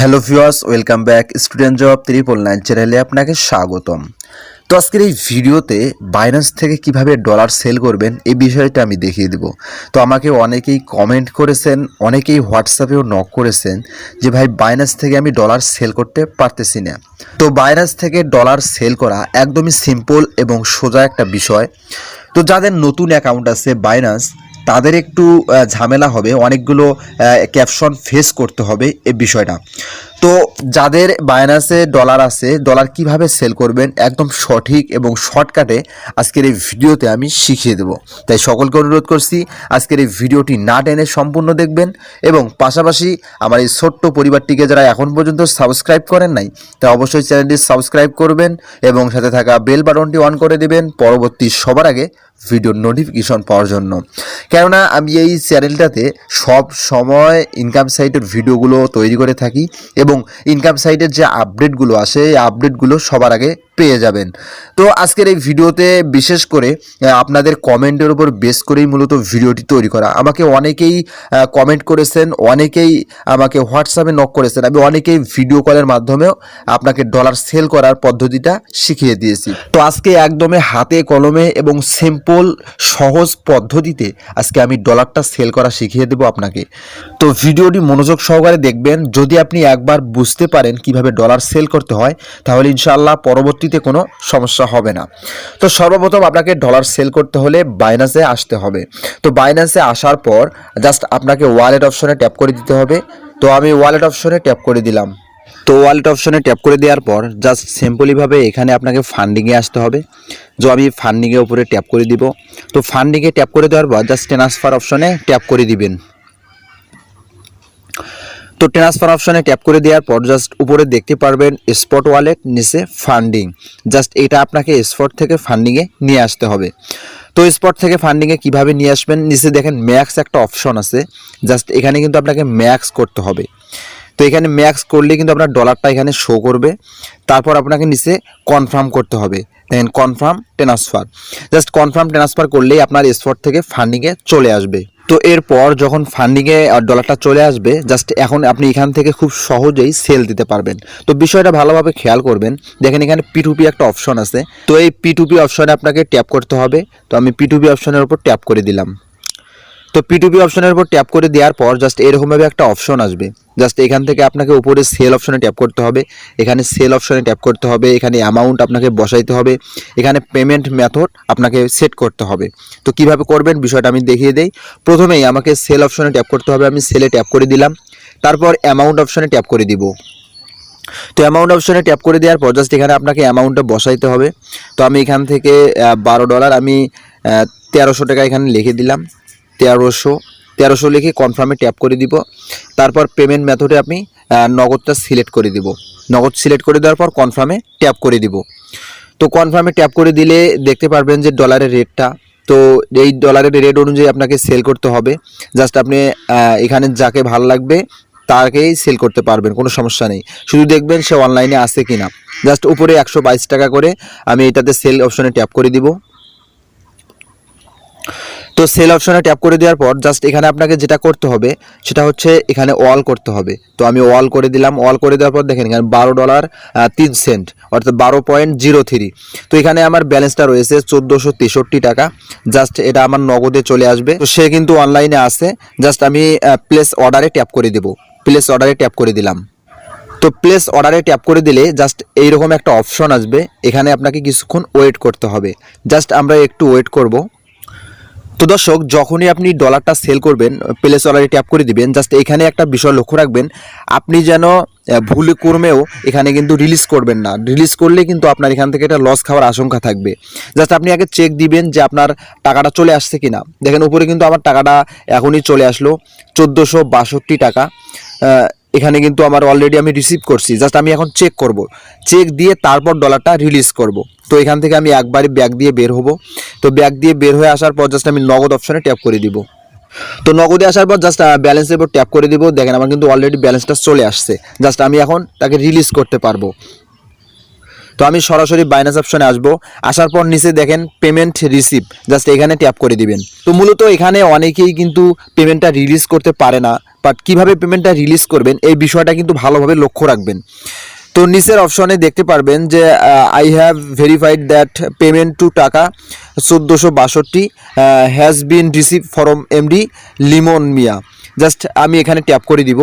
Hello viewers, welcome back student job triple nine চ্যানেলে আপনাকে স্বাগতম। তো আজকের এই ভিডিওতে বাইন্যান্স থেকে কীভাবে ডলার সেল করবেন এই বিষয়টা আমি দেখিয়ে দেব। তো আমাকে অনেকেই কমেন্ট করেছেন, অনেকেই হোয়াটসঅ্যাপেও নক করেছেন যে, ভাই বাইন্যান্স থেকে আমি ডলার সেল করতে পারতেছি না। তো বাইন্যান্স থেকে ডলার সেল করা একদমই সিম্পল এবং সোজা একটা বিষয়। তো যাদের নতুন অ্যাকাউন্ট আছে বাইন্যান্স তাদের একটু ঝামেলা হবে, অনেকগুলো ক্যাপশন ফেস করতে হবে এই বিষয়টা। তো যাদের বায়নাসে ডলার আছে ডলার কীভাবে সেল করবেন? একদম সঠিক এবং শর্টকাটে আজকের এই ভিডিওতে আমি শিখিয়ে দেব। তাই সকলকে অনুরোধ করছি, আজকের এই ভিডিওটি না টেনে সম্পূর্ণ দেখবেন এবং পাশাপাশি আমার এই ছোট্ট পরিবারটিকে যারা এখন পর্যন্ত সাবস্ক্রাইব করেন নাই তা অবশ্যই চ্যানেলটি সাবস্ক্রাইব করবেন এবং সাথে থাকা বেল বাটনটি অন করে দেবেন। পরবর্তী সবার আগে ভিডিওর নোটিফিকেশন পাওয়ার জন্য। কেননা আমি এই চ্যানেলটাতে সব সময় ইনকাম সাইটের ভিডিওগুলো তৈরি করে থাকি এবং ইনকাম সাইটের যে আপডেটগুলো আসে, এই আপডেটগুলো সবার আগে পেয়ে যাবেন। তো আজকের এই ভিডিওতে বিশেষ করে আপনাদের কমেন্টের উপর বেস করেই মূলত ভিডিওটি তৈরি করা। আমাকে অনেকেই কমেন্ট করেছেন, অনেকেই আমাকে হোয়াটসঅ্যাপে নক করেছেন। আমি অনেকেই ভিডিও কলের মাধ্যমেও আপনাকে ডলার সেল করার পদ্ধতিটা শিখিয়ে দিয়েছি। তো আজকে একদমে হাতে কলমে এবং সিম্পল সহজ পদ্ধতিতে আজকে আমি ডলারটা সেল করা শিখিয়ে দেবো আপনাকে। তো ভিডিওটি মনোযোগ সহকারে দেখবেন। যদি আপনি একবার বুঝতে পারেন কীভাবে ডলার সেল করতে হয়, তাহলে ইনশাআল্লাহ পরবর্তীতে কোনো সমস্যা হবে না। তো সর্বপ্রথম আপনাকে ডলার সেল করতে হলে বাইনান্সে আসতে হবে। তো বাইনান্সে আসার পর জাস্ট আপনাকে ওয়ালেট অপশনে ট্যাপ করে দিতে হবে। তো আমি ওয়ালেট অপশনে ট্যাপ করে দিলাম। তো ওয়ালেট অপশনে ট্যাপ করে দেওয়ার পর জাস্ট সিম্পলিভাবে এখানে আপনাকে ফান্ডিংয়ে আসতে হবে। তো আমি ফান্ডিংয়ের উপরে ট্যাপ করে দিব। তো ফান্ডিংয়ে ট্যাপ করে দেওয়ার পর জাস্ট ট্রান্সফার অপশনে ট্যাপ করে দিবেন। তো ট্রান্সফার অপশনে ট্যাপ করে দেওয়ার পর জাস্ট উপরে দেখতে পারবেন স্পট ওয়ালেট নিচে ফান্ডিং জাস্ট এটা আপনাকে স্পট থেকে ফান্ডিংয়ে নিয়ে আসতে হবে। তো স্পট থেকে ফান্ডিংয়ে কীভাবে নিয়ে আসবেন? নিচে দেখেন ম্যাক্স একটা অপশন আছে। জাস্ট এখানে কিন্তু আপনাকে ম্যাক্স করতে হবে। তো এখানে ম্যাক্স করলে কিন্তু আপনার ডলারটা এখানে শো করবে। তারপর আপনাকে নিচে কনফার্ম করতে হবে। দেখেন confirm transfer just confirm transfer করলেই আপনার স্পট থেকে ফান্ডিংয়ে চলে আসবে। তো এরপর যখন ফান্ডিংয়ে ডলারটা চলে আসবে জাস্ট এখন আপনি এখান থেকে খুব সহজেই সেল দিতে পারবেন। তো বিষয়টা ভালোভাবে খেয়াল করবেন। দেখেন, এখানে পিটুপি একটা অপশন আছে। তো এই পিটুপি অপশনে আপনাকে ট্যাপ করতে হবে। তো আমি পিটুপি অপশনের উপর ট্যাপ করে দিলাম। তো পিটুপি অপশনের উপর ট্যাপ করে দেওয়ার পর জাস্ট এরকমভাবে একটা অপশন আসবে। জাস্ট এখান থেকে আপনাকে উপরে সেল অপশনে ট্যাপ করতে হবে। এখানে সেল অপশনে ট্যাপ করতে হবে। এখানে অ্যামাউন্ট আপনাকে বসাইতে হবে। এখানে পেমেন্ট মেথড আপনাকে সেট করতে হবে। তো কীভাবে করবেন বিষয়টা আমি দেখিয়ে দেই। প্রথমেই আমাকে সেল অপশনে ট্যাপ করতে হবে। আমি সেলে ট্যাপ করে দিলাম। তারপর অ্যামাউন্ট অপশনে ট্যাপ করে দিব। তো অ্যামাউন্ট অপশনে ট্যাপ করে দেওয়ার পর জাস্ট এখানে আপনাকে অ্যামাউন্টটা বসাইতে হবে। তো আমি এখান থেকে বারো ডলার আমি তেরোশো টাকা এখানে লিখে দিলাম। তেরোশো তেরোশো লিখে কনফার্মে ট্যাপ করে দিব। তারপর পেমেন্ট মেথডে আহ, নগদটা সিলেক্ট করে দিব। নগদ সিলেক্ট করে দেওয়ার পর কনফার্মে ট্যাপ করে দিব। তো কনফার্মে ট্যাপ করে দিলে দেখতে পারবেন যে ডলারের রেটটা তো এই ডলারের রেট অনুযায়ী আপনাকে সেল করতে হবে। জাস্ট আপনি এখানে যাকে ভালো লাগবে তাকেই সেল করতে পারবেন কোনো সমস্যা নেই। শুধু দেখবেন সে অনলাইনে আছে কিনা। জাস্ট উপরে একশো বাইশ টাকা করে আমি এটাতে সেল অপশনে ট্যাপ করে দিব। তো সেল অপশনে ট্যাপ করে দেওয়ার পর জাস্ট এখানে আপনাকে যেটা করতে হবে, সেটা হচ্ছে এখানে অল করতে হবে। তো আমি অল করে দিলাম অল করে দেওয়ার পর দেখেন এখানে বারো ডলার তিন সেন্ট অর্থাৎ বারো পয়েন্ট জিরো থ্রি তো এখানে আমার ব্যালেন্সটা রয়েছে চোদ্দোশো তেষট্টি টাকা। জাস্ট এটা আমার নগদে চলে আসবে। তো সে কিন্তু অনলাইনে আসে জাস্ট আমি প্লেস অর্ডারে ট্যাপ করে দেবো। প্লেস অর্ডারে ট্যাপ করে দিলাম। তো প্লেস অর্ডারে ট্যাপ করে দিলে জাস্ট এইরকম একটা অপশন আসবে। এখানে আপনাকে কিছুক্ষণ ওয়েট করতে হবে। জাস্ট আমরা একটু ওয়েট করব। তো দর্শক, যখনই আপনি ডলারটা সেল করবেন প্লেস অর্ডারে ট্যাপ করে দিবেন জাস্ট এখানে একটা বিষয় লক্ষ্য রাখবেন, আপনি যেন ভুলে কর্মেও এখানে কিন্তু রিলিজ করবেন না। রিলিজ করলে কিন্তু আপনার এখান থেকে একটা লস খাওয়ার আশঙ্কা থাকবে। জাস্ট আপনি আগে চেক দিবেন যে আপনার টাকাটা চলে আসছে কি না দেখেন উপরে কিন্তু আমার টাকাটা এখনই চলে আসলো, চোদ্দোশো টাকা। এখানে কিন্তু আমার অলরেডি আমি রিসিভ করছি। জাস্ট আমি এখন চেক করব। চেক দিয়ে তারপর ডলারটা রিলিজ করব। তো এখান থেকে আমি একবারই ব্যাগ দিয়ে বের হব। তো ব্যাগ দিয়ে বের হয়ে আসার পর জাস্ট আমি নগদ অপশানে ট্যাপ করে দিব। তো নগদে আসার পর জাস্ট ব্যালেন্সের উপর ট্যাপ করে দিব। দেখেন আমার কিন্তু অলরেডি ব্যালেন্সটা চলে আসছে। জাস্ট আমি এখন তাকে রিলিজ করতে পারব। তো আমি সরাসরি বাইনাস অপশনে আসব। আসার পর নিচে দেখেন পেমেন্ট রিসিভ জাস্ট এখানে ট্যাপ করে দিবেন। তো মূলত এখানে অনেকেই কিন্তু পেমেন্টটা রিলিজ করতে পারে না। বাট কীভাবে পেমেন্টটা রিলিজ করবেন, এই বিষয়টা কিন্তু ভালোভাবে লক্ষ্য রাখবেন। তো নিচের অপশনে দেখতে পারবেন যে I have verified that payment to টাকা চোদ্দোশো বাষট্টি has been receive from MD Limon Mia just আমি এখানে ট্যাপ করে দিব।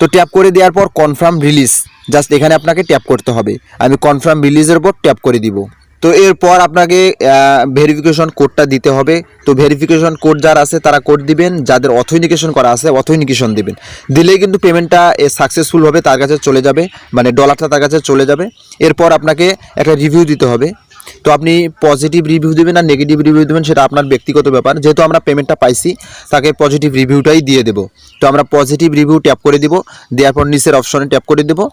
তো ট্যাপ করে দেওয়ার পর কনফার্ম রিলিজ জাস্ট এখানে আপনাকে ট্যাপ করতে হবে। আমি কনফার্ম রিলিজের উপর ট্যাপ করে দিব। তো এরপর আপনাকে ভেরিফিকেশন কোডটা দিতে হবে। তো ভেরিফিকেশন কোড যার আছে, তারা কোড দিবেন। যাদের অথেন্টিকেশন করা আছে অথেন্টিকেশন দিবেন। দিলেই কিন্তু পেমেন্টটা সাকসেসফুল হবে, তার কাছে চলে যাবে। মানে ডলারটা তার কাছে চলে যাবে। এরপর আপনাকে একটা রিভিউ দিতে হবে। তো আপনি পজিটিভ রিভিউ দেবেন আর নেগেটিভ রিভিউ দেবেন সেটা আপনার ব্যক্তিগত ব্যাপার। যেহেতু আমরা পেমেন্টটা পাইছি, তাকে পজিটিভ রিভিউটাই দিয়ে দেবো। তো আমরা পজিটিভ রিভিউ ট্যাপ করে দিব, দেওয়ার পর নিচের অপশনে ট্যাপ করে দেবো।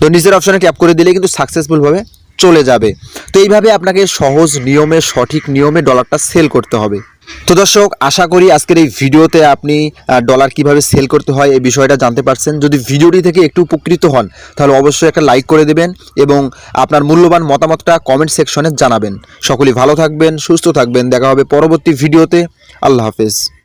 তো নিচের অপশনে ট্যাপ করে দিলে কিন্তু সাকসেসফুলভাবে চলে যাবে। তো এইভাবে আপনাকে সহজ নিয়মে, সঠিক নিয়মে ডলারটা সেল করতে হবে। তো দর্শক, আশা করি আজকের এই ভিডিওতে আপনি ডলার কীভাবে সেল করতে হয় এই বিষয়টা জানতে পারছেন। যদি ভিডিওটি থেকে একটু উপকৃত হন, তাহলে অবশ্যই একটা লাইক করে দেবেন এবং আপনার মূল্যবান মতামতটা কমেন্ট সেকশনে জানাবেন। সকলেই ভালো থাকবেন, সুস্থ থাকবেন। দেখা হবে পরবর্তী ভিডিওতে। আল্লাহ হাফেজ।